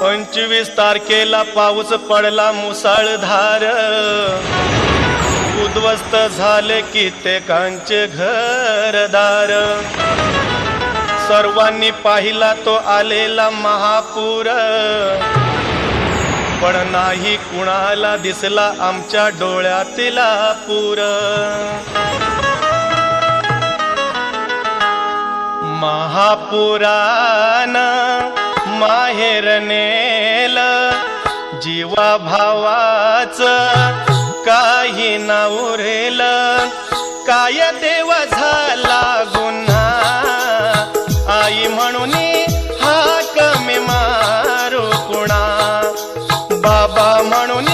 पंचवीस तारखेला पाऊस पडला मुसळधार. उद्ध्वस्त झाले कित्येकांचे घरदार. सर्वांनी पाहिला तो आलेला महापूर. पण नाही कुणाला दिसला आमच्या डोळ्यातला पूर. महापुरान माहेर नेल जीवा भावाच काही ना उरेल. काय देव झाला गुन्हा? आई म्हणून हा कमी मारू कुणा? बाबा म्हणून